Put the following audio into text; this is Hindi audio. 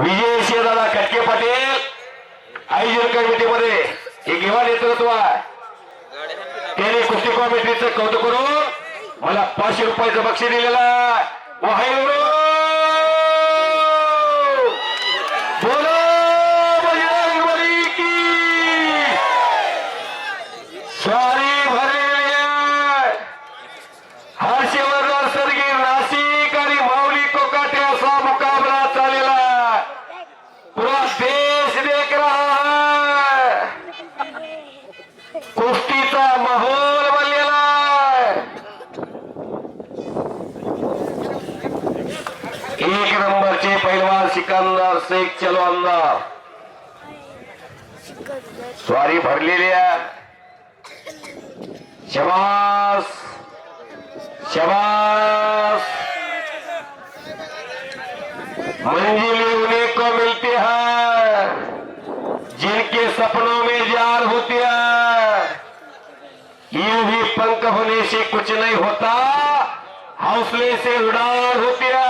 विजय दादा खटके पाटील. आयोजन कमिटीमध्ये हे युवा नेतृत्व आहे त्याने कुस्ती कमिटीचं कौतुक करून मला पाचशे रुपयाचं बक्षीस दिलेलं आहे. एक नंबर नंबरचे पैलवान सिकंदर शेख चलो अंदर स्वारी भरलेली आहे. शबास. शबास. मंजिल उन्हें को मिलती है. जिनके सपनों में जार होती है. ये भी पंख होने से कुछ नहीं होता. हौसले से उड़ान होती है.